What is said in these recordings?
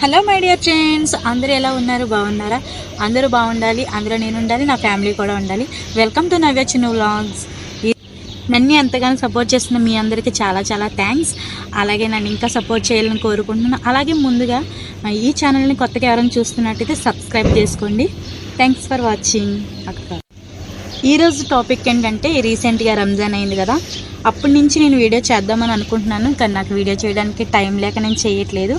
Hello my dear friends. అందరూ ఎలా ఉన్నారు? బాగున్నారా? అందరూ బాగుండాలి. అందరూ నేను ఉండాలి నా ఫ్యామిలీ కూడా ఉండాలి. వెల్కమ్ టు నవ్య చిన్న వ్లాగ్స్. నన్ను ఎంతగానో సపోర్ట్ చేస్తున్న మీ అందరికీ చాలా చాలా థ్యాంక్స్. అలాగే నన్ను ఇంకా సపోర్ట్ చేయాలని కోరుకుంటున్నాను. అలాగే ముందుగా ఈ ఛానల్ని కొత్తగా ఎవరైనా చూస్తున్నట్టయితే సబ్స్క్రైబ్ చేసుకోండి. Thanks for watching. అక్క. ఈరోజు టాపిక్ ఏంటంటే రీసెంట్గా రంజాన్ అయింది కదా. అప్పటి నుంచి నేను వీడియో చేద్దామని అనుకుంటున్నాను. కానీ నాకు వీడియో చేయడానికి టైం లేక నేను చేయట్లేదు.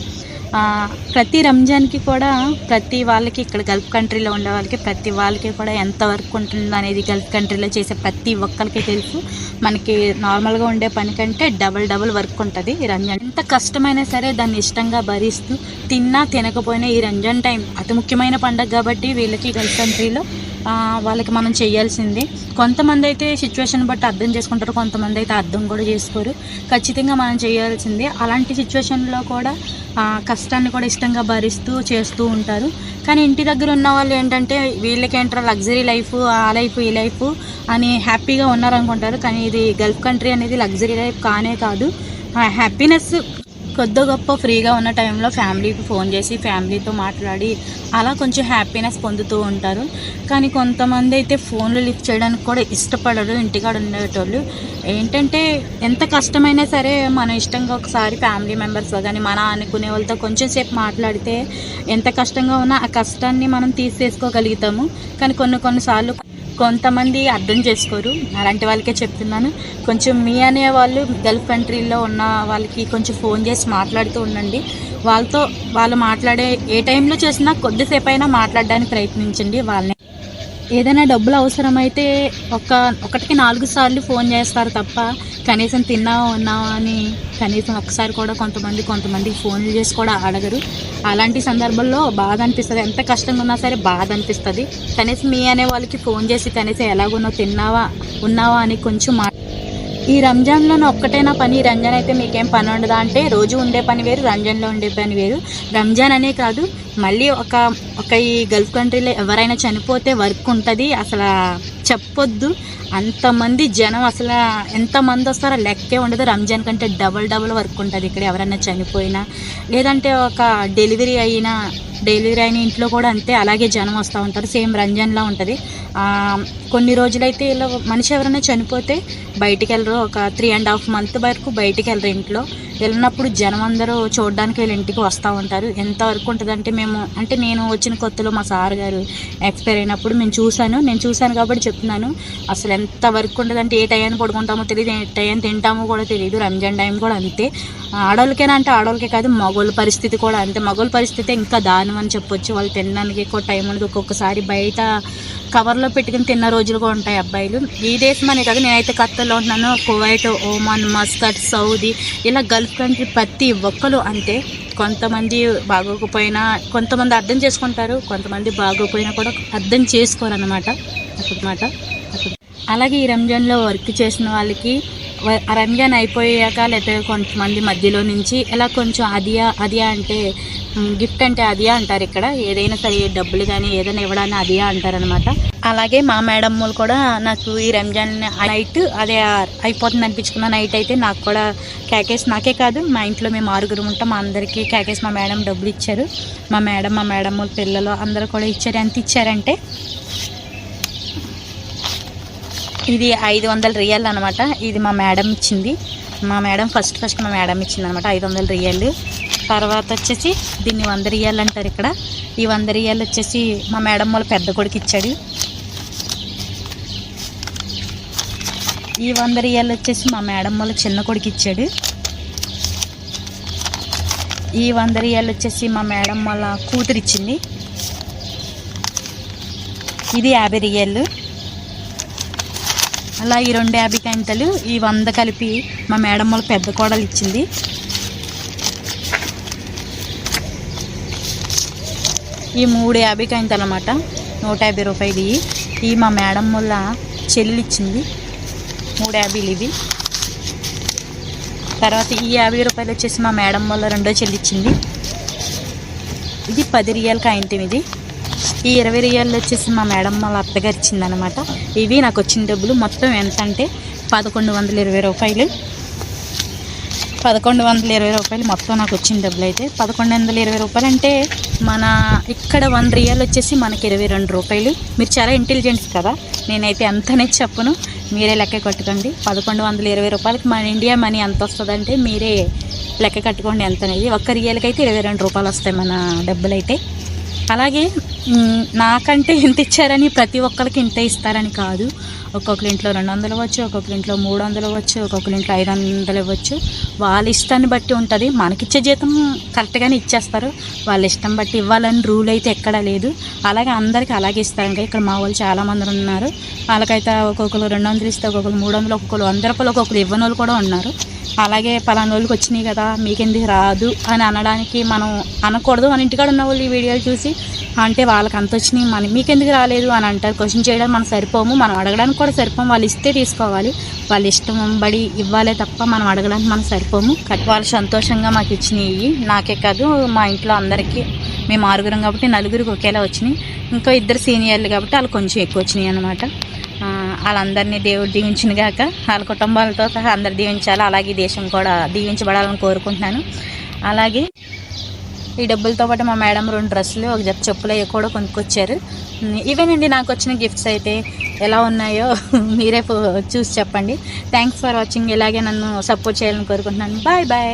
ప్రతి రంజాన్కి కూడా ప్రతి వాళ్ళకి ఇక్కడ గల్ఫ్ కంట్రీలో ఉండే వాళ్ళకి ప్రతి వాళ్ళకి కూడా ఎంత వర్క్ ఉంటుంది అనేది గల్ఫ్ కంట్రీలో చేసే ప్రతి ఒక్కరికి తెలుసు. మనకి నార్మల్గా ఉండే పని కంటే డబల్ డబల్ వర్క్ ఉంటుంది ఈ రంజాన్. ఎంత కష్టమైనా సరే దాన్ని ఇష్టంగా భరిస్తూ తిన్నా తినకపోయినా ఈ రంజాన్ టైం అతి ముఖ్యమైన పండగ కాబట్టి వీళ్ళకి గల్ఫ్ కంట్రీలో వాళ్ళకి మనం చేయాల్సిందే. కొంతమంది అయితే సిచ్యువేషన్ బట్టి అర్థం చేసుకుంటారు కొంతమంది అయితే అర్థం కూడా చేసుకోరు. ఖచ్చితంగా మనం చేయాల్సిందే అలాంటి సిచ్యువేషన్లో కూడా కష్టాన్ని కూడా ఇష్టంగా భరిస్తూ చేస్తూ ఉంటారు. కానీ ఇంటి దగ్గర ఉన్న వాళ్ళు ఏంటంటే వీళ్ళకేంటారు లగ్జరీ లైఫ్ ఆ లైఫ్ ఈ లైఫ్ అని హ్యాపీగా ఉన్నారనుకుంటారు. కానీ ఇది గల్ఫ్ కంట్రీ అనేది లగ్జరీ లైఫ్ కానే కాదు. హ్యాపీనెస్ కొద్ది గొప్ప ఫ్రీగా ఉన్న టైంలో ఫ్యామిలీకి ఫోన్ చేసి ఫ్యామిలీతో మాట్లాడి అలా కొంచెం హ్యాపీనెస్ పొందుతూ ఉంటారు. కానీ కొంతమంది అయితే ఫోన్లు లిఫ్ట్ చేయడానికి కూడా ఇష్టపడరు ఇంటికాడ ఉండేటోళ్ళు. ఏంటంటే ఎంత కష్టమైనా సరే మనం ఇష్టంగా ఒకసారి ఫ్యామిలీ మెంబర్స్తో కానీ మన అనుకునే వాళ్ళతో కొంచెం సేపు మాట్లాడితే ఎంత కష్టంగా ఉన్నా ఆ కష్టాన్ని మనం తీసేసుకోగలుగుతాము. కానీ కొన్ని కొన్నిసార్లు కొంతమంది అర్థం చేసుకోరు. అలాంటి వాళ్ళకే చెప్తున్నాను. కొంచెం మీ అనే వాళ్ళు గల్ఫ్ కంట్రీలో ఉన్న వాళ్ళకి కొంచెం ఫోన్ చేసి మాట్లాడుతూ ఉండండి. వాళ్ళతో వాళ్ళు మాట్లాడే ఏ టైంలో చేసినా కొద్దిసేపు అయినా మాట్లాడడానికి ప్రయత్నించండి వాళ్ళని. ఏదైనా డబ్బులు అవసరమైతే ఒక ఒకటికి నాలుగు సార్లు ఫోన్ చేస్తారు తప్ప కనీసం తిన్నావా ఉన్నావా అని కనీసం ఒకసారి కూడా కొంతమంది కొంతమంది ఫోన్లు చేసి కూడా అడగరు అలాంటి సందర్భంలో బాధ అనిపిస్తుంది. ఎంత కష్టంగా ఉన్నా సరే బాధ అనిపిస్తుంది. కనీసం మీ అనే వాళ్ళకి ఫోన్ చేసి కనీసం ఎలాగున్నావు తిన్నావా ఉన్నావా అని కొంచెం మా ఈ రంజాన్లో ఒక్కటైనా పని రంజాన్ అయితే మీకేం పని ఉండదా అంటే రోజు ఉండే పని వేరు రంజాన్లో ఉండే పని వేరు. రంజాన్ అనే కాదు మళ్ళీ ఒక ఒక ఈ గల్ఫ్ కంట్రీలో ఎవరైనా చనిపోతే వర్క్ ఉంటుంది. అసలు చెప్పొద్దు. అంతమంది జనం అసలు ఎంతమంది వస్తారో లెక్కే ఉండదు. రంజాన్ కంటే డబల్ డబల్ వర్క్ ఉంటుంది ఇక్కడ ఎవరైనా చనిపోయినా. లేదంటే ఒక డెలివరీ అయినా డెలివరీ అయిన ఇంట్లో కూడా అంతే అలాగే జనం వస్తూ ఉంటారు. సేమ్ రంజాన్లా ఉంటుంది. కొన్ని రోజులైతే ఇలా మనిషి ఎవరైనా చనిపోతే బయటికి వెళ్ళరు ఒక త్రీ అండ్ హాఫ్ మంత్ వరకు బయటికి వెళ్ళరు ఇంట్లో. వెళ్ళినప్పుడు జనం అందరూ చూడడానికి వీళ్ళ ఇంటికి వస్తూ ఉంటారు. ఎంత వరకు ఉంటుందంటే మేము అంటే నేను వచ్చిన కొత్తలో మా సార్ గారు ఎక్స్పైర్ అయినప్పుడు మేము చూశాను. నేను చూశాను కాబట్టి చెప్తున్నాను. అసలు ఎంత వరకు ఉంటుందంటే ఏ టైం పడుకుంటామో తెలియదు ఏ టైం తింటామో కూడా తెలియదు రంజాన్ టైం కూడా అంతే. ఆడవాళ్ళకేనా అంటే ఆడవాళ్ళకే కాదు మగవాళ్ళ పరిస్థితి కూడా అంతే. మగవాళ్ళ పరిస్థితి ఇంకా దారుణం అని చెప్పొచ్చు. వాళ్ళు తినడానికి ఎక్కువ టైం ఉండదు. ఒక్కొక్కసారి బయట కవర్లో పెట్టుకుని తిన్న రోజులు కూడా ఉంటాయి అబ్బాయిలు. ఈ దేశం అనే కాదు నేనైతే ఖత్తర్లో ఉంటున్నాను. కువైట్ ఓమాన్ మస్కట్ సౌదీ ఇలా గల్ఫ్ కంట్రీ ప్రతి ఒక్కరు అంతే కొంతమంది బాగోకపోయినా కొంతమంది అర్థం చేసుకుంటారు. కొంతమంది బాగోకపోయినా కూడా అర్థం చేసుకోరు అనమాట అన్నమాట. అలాగే ఈ రంజాన్లో వర్క్ చేసిన వాళ్ళకి రంజాన్ అయిపోయాక లేకపోతే కొంతమంది మధ్యలో నుంచి ఇలా కొంచెం అదియా అదియా అంటే గిఫ్ట్ అంటే అదియా అంటారు ఇక్కడ. ఏదైనా సరే డబ్బులు కానీ ఏదైనా ఇవ్వడానికి అదియా అంటారనమాట అలాగే మా మేడమ్మలు కూడా నాకు ఈ రంజాన్ నైట్ అదే అయిపోతుంది అనిపించుకున్న నైట్ అయితే నాకు కూడా క్యాకేస్ నాకే కాదు మా ఇంట్లో మేము ఆరుగురు ఉంటాం మా అందరికీ క్యాకేస్ మా మేడం డబ్బులు ఇచ్చారు. మా మేడం మా మేడం పిల్లలు అందరూ కూడా ఇచ్చారు. ఎంత ఇచ్చారంటే ఇది ఐదు వందల రియల్ అనమాట ఇది మా మేడం ఇచ్చింది. మా మేడం ఫస్ట్ ఫస్ట్ మా మేడం ఇచ్చింది అనమాట ఐదు వందల రియల్. తర్వాత వచ్చేసి దీన్ని వంద రియల్ అంటారు ఇక్కడ. ఈ వంద రియల్ వచ్చేసి మా మేడం వాళ్ళ పెద్ద కొడుకు ఇచ్చాడు. ఈ వంద రియల్ వచ్చేసి మా మేడం వాళ్ళ చిన్న కొడుకు ఇచ్చాడు. ఈ వంద రియల్ వచ్చేసి మా మేడం వాళ్ళ కూతురు ఇచ్చింది. ఇది యాభై రియల్. అలా ఈ రెండు యాభై కంటలు ఈ వంద కలిపి మా మేడం వాళ్ళ పెద్ద కోడలు ఇచ్చింది. ఈ మూడు యాభై కంటలు అనమాట నూట యాభై రూపాయలు ఇవి ఈ మా మేడం వల్ల చెల్లి ఇచ్చింది. మూడు యాభైలు ఇవి. తర్వాత ఈ యాభై రూపాయలు వచ్చేసి మా మేడం వల్ల రెండో చెల్లి ఇచ్చింది. ఇది పది రియల్ కాయింతం ఇది. ఈ ఇరవై రియాలు వచ్చేసి మా మేడం వాళ్ళ అత్తగారు ఇచ్చిందనమాట ఇవి నాకు వచ్చిన డబ్బులు మొత్తం ఎంత అంటే పదకొండు వందల ఇరవై రూపాయలు. పదకొండు వందల ఇరవై రూపాయలు మొత్తం నాకు వచ్చిన డబ్బులు అయితే పదకొండు వందల ఇరవై రూపాయలు అంటే మన ఇక్కడ వన్ రియల్ వచ్చేసి మనకి ఇరవై రెండు రూపాయలు. మీరు చాలా ఇంటెలిజెంట్స్ కదా? నేనైతే ఎంతనే చెప్పను. మీరే లెక్క కట్టుకోండి. పదకొండు వందల ఇరవై రూపాయలకి మన ఇండియా మనీ ఎంత వస్తుందంటే మీరే లెక్క కట్టుకోండి ఎంత అనేది ఒక్క రియల్కి అయితే ఇరవై రెండు రూపాయలు వస్తాయి మన డబ్బులు అయితే అలాగే నాకంటే ఎంత ఇచ్చారని ప్రతి ఒక్కరికి ఇంత ఇస్తారని కాదు. ఒక్కొక్కరి ఇంట్లో రెండు వందలు ఇవ్వచ్చు ఒక్కొక్కరి ఇంట్లో మూడు వందలు ఇవ్వచ్చు ఒక్కొక్కరి ఇంట్లో ఐదు వందలు ఇవ్వచ్చు వాళ్ళ ఇష్టాన్ని బట్టి ఉంటుంది. మనకిచ్చే జీతం కరెక్ట్గానే ఇచ్చేస్తారు. వాళ్ళ ఇష్టం బట్టి ఇవ్వాలని రూల్ అయితే ఎక్కడా లేదు. అలాగే అందరికీ అలాగే ఇస్తారు ఇంకా ఇక్కడ మా వాళ్ళు చాలామంది ఉన్నారు. వాళ్ళకైతే ఒక్కొక్కరు రెండు వందలు ఇస్తే ఒక్కొక్కరు మూడు వందలు ఒక్కొక్కరు వంద రూపాయలు ఒక్కొక్కరు ఇవ్వని వాళ్ళు కూడా ఉన్నారు. అలాగే పలానా రోజులకి వచ్చినాయి కదా మీకెందుకు రాదు అని అనడానికి మనం అనకూడదు. మన ఇంటికాడ ఉన్న వాళ్ళు ఈ వీడియోలు చూసి అంటే వాళ్ళకి అంత వచ్చినాయి మన మీకెందుకు రాలేదు అని అంటారు. క్వశ్చన్ చేయడానికి మనం సరిపోము. మనం అడగడానికి కూడా సరిపోము. వాళ్ళు ఇస్తే తీసుకోవాలి. వాళ్ళ ఇష్టం బడి ఇవ్వాలే తప్ప మనం అడగడానికి మనం సరిపోము. కట్ వాళ్ళు సంతోషంగా మాకు ఇచ్చినాయి నాకే కాదు మా ఇంట్లో అందరికీ. మేము ఆరుగురం కాబట్టి నలుగురికి ఒకేలా వచ్చినాయి. ఇంకా ఇద్దరు సీనియర్లు కాబట్టి వాళ్ళు కొంచెం ఎక్కువ వచ్చినాయి అనమాట వాళ్ళందరినీ దేవుడు దీవించిన గాక వాళ్ళ కుటుంబాలతో సహా అందరు దీవించాలి? అలాగే దేశం కూడా దీవించబడాలని కోరుకుంటున్నాను. అలాగే ఈ డబ్బులతో పాటు మా మేడం రెండు డ్రెస్సులు ఒక జత చెప్పులు అవి కూడా కొనుక్కొచ్చారు. ఇవేనండి నాకు వచ్చిన గిఫ్ట్స్ అయితే ఎలా ఉన్నాయో మీరే చూసి చెప్పండి. థ్యాంక్స్ ఫర్ వాచింగ్ ఇలాగే నన్ను సపోర్ట్ చేయాలని కోరుకుంటున్నాను. Bye bye